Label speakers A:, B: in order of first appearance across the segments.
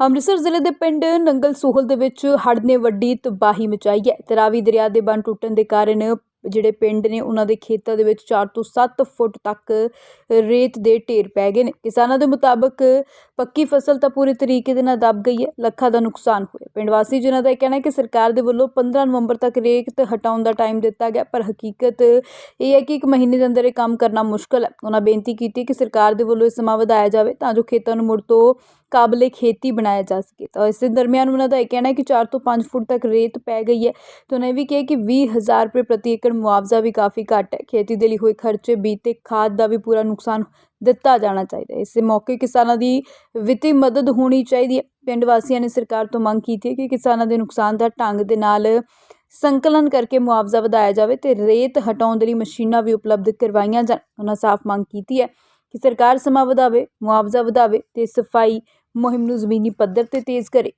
A: ਅੰਮ੍ਰਿਤਸਰ ਜ਼ਿਲ੍ਹੇ ਦੇ ਪਿੰਡ ਨੰਗਲ ਸੋਹਲ ਦੇ ਵਿੱਚ ਹੜ੍ਹ ਨੇ ਵੱਡੀ ਤਬਾਹੀ ਮਚਾਈ ਹੈ। ਤਰਾਵੀ ਦਰਿਆ ਦੇ ਬੰਨ ਟੁੱਟਣ ਦੇ ਕਾਰਨ ਜਿਹੜੇ ਪਿੰਡ ਨੇ ਉਹਨਾਂ ਦੇ ਖੇਤਾਂ ਦੇ ਵਿੱਚ 4 ਤੋਂ 7 ਫੁੱਟ ਤੱਕ ਰੇਤ ਦੇ ਢੇਰ ਪੈ ਗਏ ਨੇ। ਕਿਸਾਨਾਂ ਦੇ ਮੁਤਾਬਕ ਪੱਕੀ ਫਸਲ ਤਾਂ ਪੂਰੇ ਤਰੀਕੇ ਦੇ ਨਾਲ ਦਬ ਗਈ ਹੈ, ਲੱਖਾਂ ਦਾ ਨੁਕਸਾਨ ਹੋਇਆ। ਪਿੰਡ ਵਾਸੀ ਜਿਨ੍ਹਾਂ ਦਾ ਇਹ ਕਹਿਣਾ ਹੈ ਕਿ ਸਰਕਾਰ ਦੇ ਵੱਲੋਂ 15 ਨਵੰਬਰ ਤੱਕ ਰੇਤ ਹਟਾਉਣ ਦਾ ਟਾਈਮ ਦਿੱਤਾ ਗਿਆ, ਪਰ ਹਕੀਕਤ ਇਹ ਹੈ ਕਿ ਇੱਕ ਮਹੀਨੇ ਦੇ ਅੰਦਰ ਇਹ ਕੰਮ ਕਰਨਾ ਮੁਸ਼ਕਲ ਹੈ। ਉਹਨਾਂ ਬੇਨਤੀ ਕੀਤੀ ਕਿ ਸਰਕਾਰ ਦੇ ਵੱਲੋਂ ਇਹ ਸਮਾਂ ਵਧਾਇਆ ਜਾਵੇ ਤਾਂ ਜੋ ਖੇਤਾਂ ਨੂੰ ਮੁੜ ਤੋਂ ਕਾਬਲੇ ਖੇਤੀ ਬਣਾਇਆ ਜਾ ਸਕੇ। ਤਾਂ ਇਸੇ ਦਰਮਿਆਨ ਉਹਨਾਂ ਦਾ ਇਹ ਕਹਿਣਾ ਹੈ ਕਿ 4 ਤੋਂ 5 ਫੁੱਟ ਤੱਕ ਰੇਤ ਪੈ ਗਈ ਹੈ। ਤੇ ਉਹਨਾਂ ਇਹ ਵੀ ਕਿਹਾ ਕਿ 20000 ਰੁਪਏ ਪ੍ਰਤੀ ਏਕੜ ਮੁਆਵਜ਼ਾ ਵੀ ਕਾਫੀ ਘੱਟ ਹੈ। ਖੇਤੀ ਦੇ ਲਈ ਹੋਏ ਖਰਚੇ ਬੀਤੇ ਖਾਦ ਦਾ ਵੀ ਪੂਰਾ ਨੁਕਸਾਨ ਦਿੱਤਾ ਜਾਣਾ ਚਾਹੀਦਾ ਹੈ। ਇਸੇ ਮੌਕੇ ਕਿਸਾਨਾਂ ਦੀ ਵਿੱਤੀ ਮਦਦ ਹੋਣੀ ਚਾਹੀਦੀ ਹੈ। ਪਿੰਡ ਵਾਸੀਆਂ ਨੇ ਸਰਕਾਰ ਤੋਂ ਮੰਗ ਕੀਤੀ ਹੈ ਕਿ ਕਿਸਾਨਾਂ ਦੇ ਨੁਕਸਾਨ ਦਾ ਢੰਗ ਦੇ ਨਾਲ ਸੰਕਲਨ ਕਰਕੇ ਮੁਆਵਜ਼ਾ ਵਧਾਇਆ ਜਾਵੇ ਤੇ ਰੇਤ ਹਟਾਉਣ ਦੇ ਲਈ ਮਸ਼ੀਨਾਂ ਵੀ ਉਪਲਬਧ ਕਰਵਾਈਆਂ ਜਾਣ। ਉਹਨਾਂ ਸਾਫ਼ ਮੰਗ ਕੀਤੀ ਹੈ ਕਿ ਸਰਕਾਰ ਸਮਾਂ ਵਧਾਵੇ, ਮੁਆਵਜ਼ਾ ਵਧਾਵੇ ਤੇ ਸਫ਼ਾਈ ਮੁਹਿੰਮ ਨੂੰ ਜ਼ਮੀਨੀ ਪੱਧਰ ਤੇ ਤੇਜ਼ ਕਰੇ।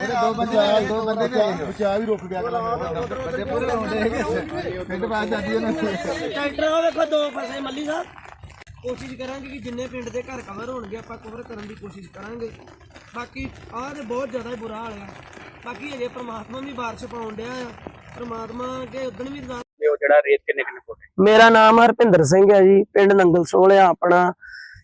B: ਦੋ ਬੰਦੇ ਆਏ ਦੋ ਬੰਦੇ ਨੇ ਬਚਾ ਵੀ ਰੁਕ ਗਿਆ ਅਗਲਾ ਬੰਦੇ ਪੂਰੇ ਹੁੰਦੇ ਹੈਗੇ ਪਿੰਡ ਬਾਅਦ ਜਾਂਦੀ ਉਹਨਾਂ
C: ਟਰੈਕਟਰ ਉਹ ਵੇਖੋ ਦੋ ਫਸੇ ਮੱਲੀ ਸਾਹਿਬ। ਕੋਸ਼ਿਸ਼ ਕਰਾਂਗੇ ਕਿ ਜਿੰਨੇ ਪਿੰਡ ਦੇ ਘਰ ਕਵਰ ਹੋਣਗੇ ਆਪਾਂ ਕਵਰ ਕਰਨ ਦੀ ਕੋਸ਼ਿਸ਼ ਕਰਾਂਗੇ। ਬਾਕੀ ਆਹ ਤੇ ਬਹੁਤ ਜ਼ਿਆਦਾ ਹੀ ਬੁਰਾ ਹਾਲ ਆ। ਬਾਕੀ ਅਜੇ ਪ੍ਰਮਾਤਮਾ ਵੀ ਬਾਰਿਸ਼ ਪਾਉਣ ਡਿਆ ਆ। ਪ੍ਰਮਾਤਮਾ ਕੇ ਉਦਣ ਵੀ ਰਾਤ
D: ਤੇ ਉਹ ਜਿਹੜਾ ਰੇਤ ਕਿੰਨੇ ਕਿੰਨੇ ਫੁੱਟ ਹੈ?
C: ਮੇਰਾ ਨਾਮ ਹਰਪਿੰਦਰ ਸਿੰਘ ਹੈ ਜੀ ਪਿੰਡ ਨੰਗਲ ਸੋਹਲਿਆ ਆਪਣਾ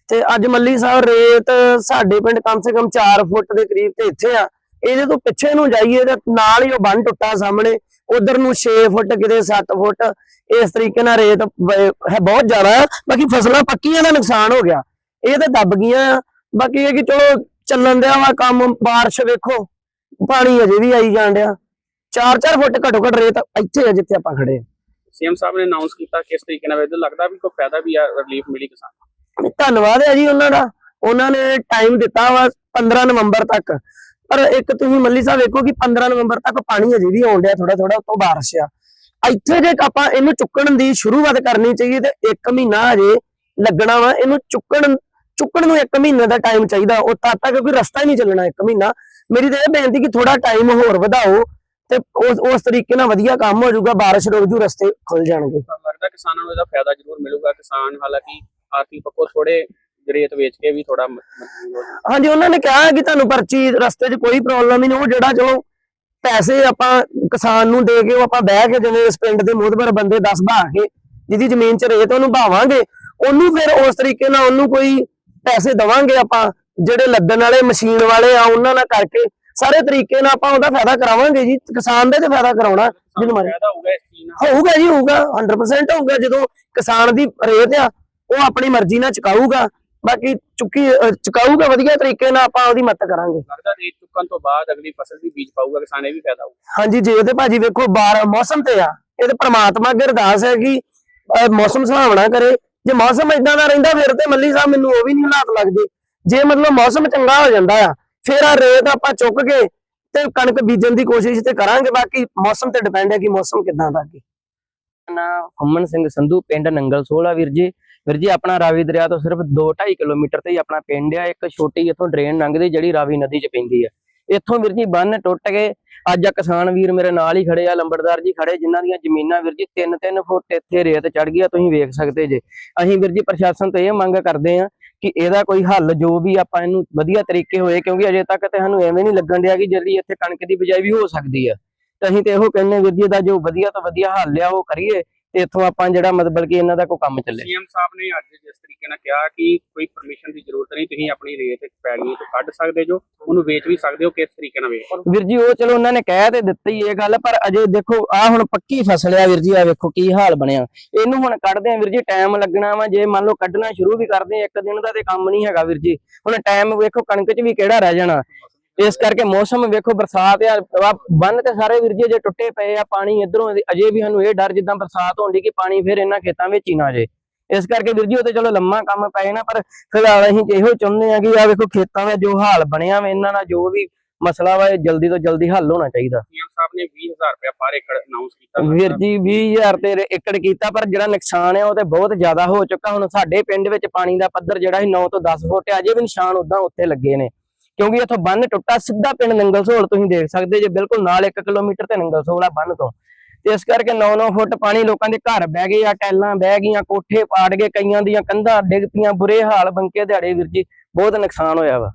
C: ਤੇ ਅੱਜ ਮੱਲੀ ਸਾਹਿਬ ਰੇਤ ਸਾਡੇ ਪਿੰਡ ਕਮ ਸੇ ਕਮ 4 ਫੁੱਟ ਦੇ ਕਰੀਬ ਤੇ ਇੱਥੇ ਆ। ਇਹਦੇ ਤੋਂ ਪਿੱਛੇ ਨੂੰ ਜਾਈਏ ਤੇ ਨਾਲ ਹੀ ਉਹ ਬੰਨ ਟੁੱਟਾ ਸਾਹਮਣੇ, ਉਧਰ ਨੂੰ 6 ਫੁੱਟ, ਕਿਤੇ 7 ਫੁੱਟ, ਇਸ ਤਰੀਕੇ ਨਾਲ ਰੇਤ ਹੈ ਬਹੁਤ ਜ਼ਿਆਦਾ ਬਾਕੀ ਫਸਲਾਂ ਪੱਕੀਆਂ ਦਾ ਨੁਕਸਾਨ ਹੋ ਗਿਆ। ਇਹ ਤਾਂ ਦੱਬ ਗਈਆਂ ਬਾਕੀ ਇਹ ਕਿ ਚਲੋ ਚੱਲਣ ਦਿਆ ਵਾ ਕੰਮ, ਬਾਰਿਸ਼ ਵੇਖੋ, ਪਾਣੀ ਅਜੇ ਵੀ ਆਈ ਜਾਣ ਡਿਆ। 4-4 ਫੁੱਟ ਘੱਟੋ ਘੱਟ ਰੇਤ ਇੱਥੇ ਆ ਜਿੱਥੇ ਆਪਾਂ ਖੜੇ
D: ਸੀਐਮ ਸਾਹਿਬ ਨੇ ਅਨਾਉਂਸ ਕੀਤਾ ਕਿਸ ਤਰੀਕੇ ਨਾਲ, ਇਹਦਾ ਲੱਗਦਾ ਵੀ ਕੋਈ ਫਾਇਦਾ ਵੀ ਆ ਰਿਲੀਫ ਮਿਲੀ ਕਿਸਾਨ
C: ਧੰਨਵਾਦ ਹੈ ਜੀ ਉਹਨਾਂ ਦਾ। ਉਹਨਾਂ ਨੇ ਟਾਈਮ ਦਿੱਤਾ ਵਾ 15 ਨਵੰਬਰ ਤੱਕ। ਪਰ ਇੱਕ ਤੁਸੀਂ ਮੱਲੀ ਸਾਹਿਬ ਵੇਖੋ ਕਿ 15 ਨਵੰਬਰ ਤੱਕ ਪਾਣੀ ਅਜੇ ਵੀ ਆਉਣ ਡਿਆ ਥੋੜਾ ਥੋੜਾ ਉਤੋਂ ਬਾਰਿਸ਼ ਆ। ਇੱਥੇ ਜੇ ਆਪਾਂ ਇਹਨੂੰ ਚੁੱਕਣ ਦੀ ਸ਼ੁਰੂਆਤ ਕਰਨੀ ਚਾਹੀਏ ਤੇ 1 ਮਹੀਨਾ ਅਜੇ ਲੱਗਣਾ ਵਾ। ਇਹਨੂੰ ਚੁੱਕਣ ਚੁੱਕਣ ਨੂੰ 1 ਮਹੀਨੇ ਦਾ ਟਾਈਮ ਚਾਹੀਦਾ। ਉਹ ਤਦ ਤੱਕ ਕੋਈ ਰਸਤਾ ਹੀ ਨਹੀਂ ਚੱਲਣਾ 1 ਮਹੀਨਾ। ਮੇਰੀ ਤਾਂ ਇਹ ਬੇਨਤੀ ਕਿ ਥੋੜਾ ਟਾਈਮ ਹੋਰ ਵਧਾਓ ਤੇ ਉਸ ਉਸ ਤਰੀਕੇ ਨਾਲ ਵਧੀਆ ਕੰਮ ਹੋ ਜਾਊਗਾ। ਬਾਰਿਸ਼ ਰੁਕ ਜੂ, ਰਸਤੇ ਖੁੱਲ ਜਾਣਗੇ।
D: ਲੱਗਦਾ ਕਿਸਾਨਾਂ ਨੂੰ ਇਹਦਾ ਫਾਇਦਾ ਜ਼ਰੂਰ ਮਿਲੂਗਾ। ਕਿਸਾਨ ਹਾਲਾਂਕਿ ਆਰਥਿਕ ਪੱਖੋਂ ਥੋੜੇ ਰੇਤ ਵੇਚ ਕੇ ਵੀ ਥੋੜਾ
C: ਹਾਂਜੀ ਉਹਨਾਂ ਨੇ ਕਿਹਾ ਕਿ ਤੁਹਾਨੂੰ ਪਰਚੀ ਰਸਤੇ 'ਚ ਕੋਈ ਪ੍ਰੋਬਲਮ ਨਹੀਂ ਉਹ ਜਿਹੜਾ ਚਲੋ ਪੈਸੇ ਆਪਾਂ ਕਿਸਾਨ ਨੂੰ ਦੇ ਕੇ ਉਹ ਆਪਾਂ ਬਹਿ ਕੇ ਜਿਵੇਂ ਇਸ ਪਿੰਡ ਦੇ ਮੋਹਤਬਰ ਬੰਦੇ 10 ਬਹਾ ਕੇ ਜਿਹਦੀ ਜ਼ਮੀਨ 'ਚ ਰੇਤ ਉਹਨੂੰ ਭਾਵਾਂਗੇ। ਉਹਨੂੰ ਫਿਰ ਉਸ ਤਰੀਕੇ ਨਾਲ ਉਹਨੂੰ ਕੋਈ ਪੈਸੇ ਦਵਾਂਗੇ ਆਪਾਂ ਜਿਹੜੇ ਲੱਦਣ ਵਾਲੇ ਮਸ਼ੀਨ ਵਾਲੇ ਆ ਉਹਨਾਂ ਨਾਲ ਕਰਕੇ ਸਾਰੇ ਤਰੀਕੇ ਨਾਲ ਆਪਾਂ ਉਹਦਾ ਫਾਇਦਾ ਕਰਾਵਾਂਗੇ ਜੀ ਕਿਸਾਨ ਦੇ ਤੇ ਫਾਇਦਾ ਕਰਾਉਣਾ ਜਿਹਨੂੰ ਮਾਰੇ
D: ਫਾਇਦਾ ਹੋਊਗਾ ਇਸ ਚੀਜ਼ ਨਾਲ।
C: ਹੋਊਗਾ ਜੀ ਹੋਊਗਾ 100% ਹੋਊਗਾ ਜਦੋਂ ਕਿਸਾਨ ਦੀ ਰੇਤ ਆ ਉਹ ਆਪਣੀ ਮਰਜ਼ੀ ਨਾਲ ਚੁਕਾਊਗਾ ਬਾਕੀ ਚੁੱਕੀ ਚੁਕਾਊਗਾ ਵਧੀਆ ਤਰੀਕੇ ਨਾਲ ਆਪਾਂ ਉਹਦੀ ਮਦਦ ਕਰਾਂਗੇ।
D: ਲੱਗਦਾ ਰੇਤ ਚੁੱਕਣ ਤੋਂ ਬਾਅਦ ਅਗਲੀ ਫਸਲ ਵੀ ਬੀਜ ਪਾਊਗਾ ਕਿਸਾਨ ਇਹ ਵੀ ਫਾਇਦਾ ਹੋਊਗਾ।
C: ਹਾਂਜੀ ਜੇ ਤੇ ਭਾਜੀ ਵੇਖੋ ਬਾਰ ਮੌਸਮ ਤੇ ਆ ਇਹ ਤੇ ਪ੍ਰਮਾਤਮਾ ਅੱਗੇ ਅਰਦਾਸ ਹੈ ਕਿ ਮੌਸਮ ਸੁਹਾਵਣਾ ਕਰੇ। ਜੇ ਮੌਸਮ ਇਦਾਂ ਦਾ ਰਹਿੰਦਾ ਫਿਰ ਤੇ ਮੱਲੀ ਸਾਹਿਬ ਮੈਨੂੰ ਉਹ ਵੀ ਨਹੀਂ ਹਾਲਾਤ ਲੱਗਦੇ। ਜੇ ਮਤਲਬ ਮੌਸਮ ਚੰਗਾ ਹੋ ਜਾਂਦਾ ਆ ਫਿਰ ਆ ਰੇਤ ਆਪਾਂ ਚੁੱਕ ਕੇ ਤੇ ਕਣਕ ਬੀਜਣ ਦੀ ਕੋਸ਼ਿਸ਼ ਤੇ ਕਰਾਂਗੇ ਬਾਕੀ ਮੌਸਮ ਤੇ ਡਿਪੈਂਡ ਹੈ ਕਿ ਮੌਸਮ ਕਿਦਾਂ ਦਾ ਅੱਗੇ।
E: ਨਾ ਹਮਨ ਸਿੰਘ ਸੰਧੂ ਪਿੰਡ ਨੰਗਲ ਸੋਹਲਾ ਵੀਰ ਜੀ। ਵੀਰ ਜੀ, ਆਪਣਾ ਰਾਵੀ ਦਰਿਆ ਤੋਂ ਸਿਰਫ 2-2.5 ਕਿਲੋਮੀਟਰ ਤੇ ਹੀ ਆਪਣਾ ਪਿੰਡ ਆ, ਇੱਕ ਛੋਟੀ ਇੱਥੋਂ ਡਰੇਨ ਲੰਘਦੀ ਜਿਹੜੀ ਰਾਵੀ ਨਦੀ ਚ ਪੈਂਦੀ ਆ। ਇੱਥੋਂ ਵੀਰ ਜੀ ਬੰਨ ਟੁੱਟ ਗਏ ਅੱਜ ਆ ਕਿਸਾਨ ਵੀਰ ਮੇਰੇ ਨਾਲ ਹੀ ਖੜੇ ਆ, ਲੰਬੜਦਾਰ ਜੀ ਖੜੇ, ਜਿਨ੍ਹਾਂ ਦੀਆਂ ਜ਼ਮੀਨਾਂ ਵੀਰ ਜੀ 3-3 ਫੁੱਟ ਇੱਥੇ ਰੇਤ ਚੜ ਗਈ ਆ, ਤੁਸੀਂ ਵੇਖ ਸਕਦੇ ਜੇ। ਅਸੀਂ ਵੀਰ ਜੀ ਪ੍ਰਸ਼ਾਸਨ ਤੋਂ ਇਹ ਮੰਗ ਕਰਦੇ ਆ ਕਿ ਇਹਦਾ ਕੋਈ ਹੱਲ ਜੋ ਵੀ ਆਪਾਂ ਇਹਨੂੰ ਵਧੀਆ ਤਰੀਕੇ ਹੋਏ, ਕਿਉਂਕਿ ਅਜੇ ਤੱਕ ਤੇ ਸਾਨੂੰ ਐਵੇਂ ਨਹੀਂ ਲੱਗਣ ਡਿਆ ਕਿ ਜਿਹੜੀ ਇੱਥੇ ਕਣਕ ਦੀ ਬਿਜਾਈ ਵੀ ਹੋ ਸਕਦੀ ਆ। ਤੇ ਅਸੀਂ ਤੇ ਇਹੋ ਕਹਿੰਨੇ ਵੀਰ ਜੀ ਦਾ ਜੋ ਵਧੀਆ ਤੋਂ ਵਧੀਆ ਹੱਲ ਆ, ਉਹ ਕਰੀਏ। ਤੇ ਇੱਥੋਂ ਆਪਾਂ ਜਿਹੜਾ ਮਤਲਬ ਕਿ ਇਹਨਾਂ ਦਾ ਕੋਈ ਕੰਮ ਚੱਲੇ।
D: ਸੀਐਮ ਸਾਹਿਬ ਨੇ ਅੱਜ ਜਿਸ ਤਰੀਕੇ ਨਾਲ ਕਿਹਾ ਕਿ ਕੋਈ ਪਰਮਿਸ਼ਨ ਦੀ ਜ਼ਰੂਰਤ ਨਹੀਂ ਤੁਸੀਂ ਆਪਣੀ ਰੇਤ ਪੈੜੀਆਂ ਤੋਂ ਕੱਢ ਸਕਦੇ ਜੋ ਉਹਨੂੰ ਵੇਚ ਵੀ ਸਕਦੇ ਹੋ ਕਿਸ ਤਰੀਕੇ ਨਾਲ ਵੇਚ
E: ਵੀਰ ਜੀ ਉਹ ਚਲੋ ਉਹਨਾਂ ਨੇ ਕਹਿ ਤੇ ਦਿੱਤੀ ਇਹ ਗੱਲ ਪਰ ਅਜੇ ਦੇਖੋ ਆ ਹੁਣ ਪੱਕੀ ਫਸਲ ਆ ਵੀਰ ਜੀ ਆ ਵੇਖੋ ਕੀ ਹਾਲ ਬਣਿਆ। ਇਹਨੂੰ ਹੁਣ ਕੱਢਦੇ ਆ ਵੀਰ ਜੀ ਟਾਈਮ ਲੱਗਣਾ ਵਾ ਜੇ ਮੰਨ ਲਓ ਕੱਢਣਾ ਸ਼ੁਰੂ ਵੀ ਕਰਦੇ ਆ ਇੱਕ ਦਿਨ ਦਾ ਤੇ ਕੰਮ ਨਹੀਂ ਹੈਗਾ ਵੀਰ ਜੀ। ਹੁਣ ਟਾਈਮ ਵੇਖੋ ਕਣਕ 'ਚ ਵੀ ਕਿਹੜਾ ਰਹਿ ਜਾਣਾ। ਇਸ ਕਰਕੇ ਮੌਸਮ ਵੇਖੋ ਬਰਸਾਤ ਆ ਬੰਨ ਤੇ ਸਾਰੇ ਵੀਰ ਜੀ ਜੇ ਟੁੱਟੇ ਪਏ ਆ ਪਾਣੀ ਇਧਰੋਂ ਅਜੇ ਵੀ ਸਾਨੂੰ ਇਹ ਡਰ ਜਿੱਦਾਂ ਬਰਸਾਤ ਹੋਣ ਦੀ ਕਿ ਪਾਣੀ ਫਿਰ ਇਹਨਾਂ ਖੇਤਾਂ ਵਿੱਚ ਹੀ ਨਾ ਜੇ ਇਸ ਕਰਕੇ ਵੀਰ ਜੀ ਉਹ ਤੇ ਚਲੋ ਲੰਮਾ ਕੰਮ ਪਏ ਨਾ ਪਰ ਫਿਲਹਾਲ ਅਸੀਂ ਇਹੋ ਚਾਹੁੰਦੇ ਆ ਕਿ ਆ ਵੇਖੋ ਖੇਤਾਂ ਦਾ ਜੋ ਹਾਲ ਬਣਿਆ ਵਾ ਇਹਨਾਂ ਦਾ ਜੋ ਵੀ ਮਸਲਾ ਵਾ ਇਹ ਜਲਦੀ ਤੋਂ ਜਲਦੀ ਹੱਲ ਹੋਣਾ ਚਾਹੀਦਾ।
D: ਸੀਐਮ ਸਾਹਿਬ ਨੇ 20000 ਰੁਪਏ ਪਰ ਏਕੜ ਅਨਾਉਂਸ ਕੀਤਾ।
E: ਵੀਰ ਜੀ 20000 ਤੇ ਏਕੜ ਕੀਤਾ ਪਰ ਜਿਹੜਾ ਨੁਕਸਾਨ ਹੈ ਉਹ ਤੇ ਬਹੁਤ ਜ਼ਿਆਦਾ ਹੋ ਚੁੱਕਾ। ਹੁਣ ਸਾਡੇ ਪਿੰਡ ਵਿੱਚ ਪਾਣੀ ਦਾ ਪੱਧਰ ਜਿਹੜਾ ਸੀ 9 ਤੋਂ 10 ਫੁੱਟ ਹੈ ਅਜੇ ਵੀ ਨਿਸ਼ਾਨ ਉਦਾਂ ਉੱਤੇ ਲੱਗੇ ਨੇ। ਕਿਉਂਕਿ ਇੱਥੋਂ ਬੰਨ ਟੁੱਟਾ ਸਿੱਧਾ ਪਿੰਡ ਨੰਗਲ ਸੋਲ ਤੁਸੀਂ ਦੇਖ ਸਕਦੇ ਜੇ ਬਿਲਕੁਲ ਨਾਲ 1 ਕਿਲੋਮੀਟਰ ਤੇ ਨੰਗਲ ਸੋਲ ਆ ਬੰਨ ਤੋਂ। ਤੇ ਇਸ ਕਰਕੇ 9-9 ਫੁੱਟ ਪਾਣੀ ਲੋਕਾਂ ਦੇ ਘਰ ਬਹਿ ਗਏ ਆ ਟੈਲਾਂ ਬਹਿ ਗਈਆਂ ਕੋਠੇ ਪਾੜ ਗਏ ਕਈਆਂ ਦੀਆਂ ਕੰਧਾਂ ਡਿੱਗ ਪਈਆਂ ਬੁਰੇ ਹਾਲ ਬੰਕੇ ਦਿਹਾੜੇ ਵੀਰ ਜੀ ਬਹੁਤ ਨੁਕਸਾਨ ਹੋਇਆ ਵਾ।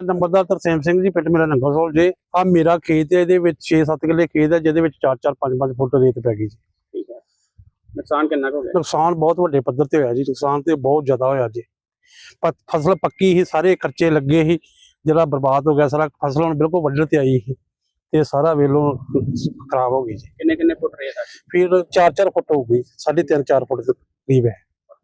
F: ਨੰਬਰਦਾਰ ਤਰਸੇਮ ਸਿੰਘ ਜੀ ਪਿੰਡ ਮੇਰਾ ਨੰਗਲਸੋਲ ਜੇ। ਆ ਮੇਰਾ ਖੇਤ ਹੈ ਇਹਦੇ ਵਿੱਚ 6-7 ਕਿੱਲੇ ਖੇਤ ਹੈ ਜਿਹਦੇ ਵਿੱਚ 4-4 5-5 ਫੁੱਟ ਰੇਤ ਪੈ ਗਈ ਜੀ।
D: ਠੀਕ ਹੈ। ਨੁਕਸਾਨ ਕਿੰਨਾ ਹੋ ਗਿਆ?
F: ਨੁਕਸਾਨ ਬਹੁਤ ਵੱਡੇ ਪੱਧਰ ਤੇ ਹੋਇਆ ਜੀ ਨੁਕਸਾਨ ਤੇ ਬਹੁਤ ਜ਼ਿਆਦਾ ਹੋਇਆ ਜੀ। ਫਸਲ ਪੱਕੀ ਸੀ ਸਾਰੇ ਖਰਚੇ ਲੱਗੇ ਸੀ ਜਿਹੜਾ ਬਰਬਾਦ ਹੋ ਗਿਆ ਸਾਰਾ ਫਸਲ ਹੁਣ ਬਿਲਕੁਲ ਵੱਢਣ ਤੇ ਆਈ ਸੀ ਤੇ ਸਾਰਾ ਵੇਲੋਂ ਖਰਾਬ ਹੋ ਗਈ ਜੀ।
D: ਕਿੰਨੇ ਕਿੰਨੇ ਫੁੱਟ ਰੇਤ ਆ
F: ਫਿਰ 4-4 ਫੁੱਟ ਹੋ ਗਈ 3.5-4 ਫੁੱਟ ਦੇ ਕਰੀਬ ਹੈ।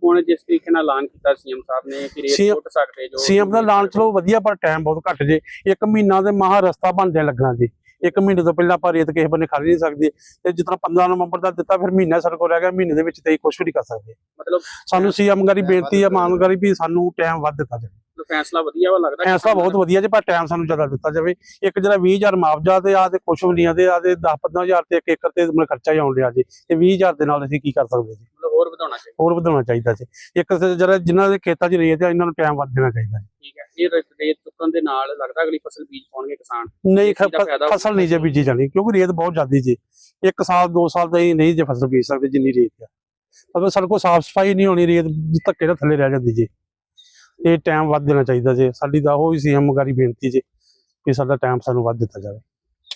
D: ਹੁਣ ਜਿਸ ਤਰੀਕੇ ਨਾਲ ਐਲਾਨ ਕੀਤਾ ਸੀਐਮ ਸਾਹਿਬ ਨੇ ਕਿ
F: CM
D: ਪੁੱਟ ਸਕਦੇ ਜੋ
F: ਸੀਐਮ ਦਾ ਐਲਾਨ ਚਲੋ ਵਧੀਆ ਪਰ ਟਾਈਮ ਬਹੁਤ ਘੱਟ ਜੇ। ਇੱਕ ਮਹੀਨਾ ਦੇ ਮਹਾ ਰਸਤਾ ਬਣਦੇ ਲੱਗਣਾ ਜੀ। ਇੱਕ ਮਹੀਨੇ ਤੋਂ ਪਹਿਲਾਂ ਆਪਾਂ ਰੇਤ ਕਿਸੇ ਬੰਨੇ ਖੜ ਨਹੀਂ ਸਕਦੇ ਤੇ ਜਿਸ ਤਰ੍ਹਾਂ 15 ਨਵੰਬਰ ਦਾ ਦਿੱਤਾ ਫਿਰ ਮਹੀਨਾ ਸਾਡੇ ਕੋਲ ਰਹਿ ਗਿਆ। ਮਹੀਨੇ ਦੇ ਵਿੱਚ ਤੇ ਕੁਝ ਵੀ ਨਹੀਂ ਕਰ ਸਕਦੇ।
D: ਮਤਲਬ
F: ਸਾਨੂੰ ਸੀਐਮ ਗਾਰੀ ਬੇਨਤੀ ਹੈ ਮਾਨਗਾਰੀ ਵੀ ਸਾਨੂੰ ਟਾਈਮ ਵੱਧ ਦਿੱਤਾ ਜਾਵੇ।
D: ਫੈਸਲਾ ਵਧੀਆ ਵਾ ਲੱਗਦਾ
F: ਫੈਸਲਾ ਬਹੁਤ ਵਧੀਆ ਜੇ ਪਰ ਟਾਈਮ ਸਾਨੂੰ ਜ਼ਿਆਦਾ ਦਿੱਤਾ ਜਾਵੇ। ਇੱਕ ਜਿਹੜਾ 20000 ਮੁਆਵਜ਼ਾ ਤੇ ਆ ਤੇ ਕੁਝ ਵੀ ਨਹੀਂ ਆ ਤੇ ਆ ਤੇ 10 15000 ਤੇ ਇੱਕ ਏਕੜ ਤੇ ਖਰਚਾ ਹੀ ਆਉਣ ਡਿਆ ਜੀ। ਤੇ 20000 ਦੇ ਨਾਲ ਅਸੀਂ ਕੀ ਕਰ ਸਕਦੇ ਜੀ?
D: ਮਤਲਬ ਹੋਰ ਵਧਾਉਣਾ ਚਾਹੀਦਾ।
F: ਹੋਰ ਵਧਾਉਣਾ ਚਾਹੀਦਾ ਜੀ। ਇੱਕ ਜਿਹੜਾ ਜਿਨ੍ਹਾਂ ਦੇ ਖੇਤਾਂ 'ਚ ਰੇਤ ਆ ਇਹਨਾਂ ਨੂੰ ਟਾਈਮ ਵੱਧ ਦੇਣਾ ਚਾਹੀਦਾ
D: ਠੀਕ ਹੈ। ਇਹ ਰੇਤ ਚੁੱਕਣ ਦੇ ਨਾਲ ਲੱਗਦਾ ਅਗਲੀ ਫਸਲ ਬੀਜ ਪਾਉਣਗੇ ਕਿਸਾਨ?
F: ਨਹੀਂ
D: ਦਾ
F: ਫਸਲ ਨਹੀਂ ਜੇ ਬੀਜੀ ਜਾਣੀ ਕਿਉਂਕਿ ਰੇਤ ਬਹੁਤ ਜ਼ਿਆਦੀ ਜੀ। ਇੱਕ ਸਾਲ ਦੋ ਸਾਲ ਤਾਂ ਨਹੀਂ ਜੇ ਫਸਲ ਬੀਜ ਸਕਦੇ ਜਿੰਨੀ ਰੇਤ ਆ। ਅਗਰ ਸਾਡੇ ਕੋਲ ਸਾਫ਼ ਸਫ਼ਾਈ ਨਹੀਂ ਹੋਣੀ ਰੇਤ ਧੱਕੇ ਨਾਲ ਥੱਲੇ ਰਹਿ ਜਾਂਦੀ ਜੀ। ਇਹ ਟਾਈਮ ਵੱਧ ਦੇਣਾ ਚਾਹੀਦਾ ਜੇ। ਸਾਡੀ ਤਾਂ ਉਹ ਹੀ ਸੀ ਹਮਗਾਰੀ ਬੇਨਤੀ ਜੇ ਕਿ ਸਾਡਾ ਟਾਈਮ ਸਾਨੂੰ ਵੱਧ ਦਿੱਤਾ ਜਾਵੇ।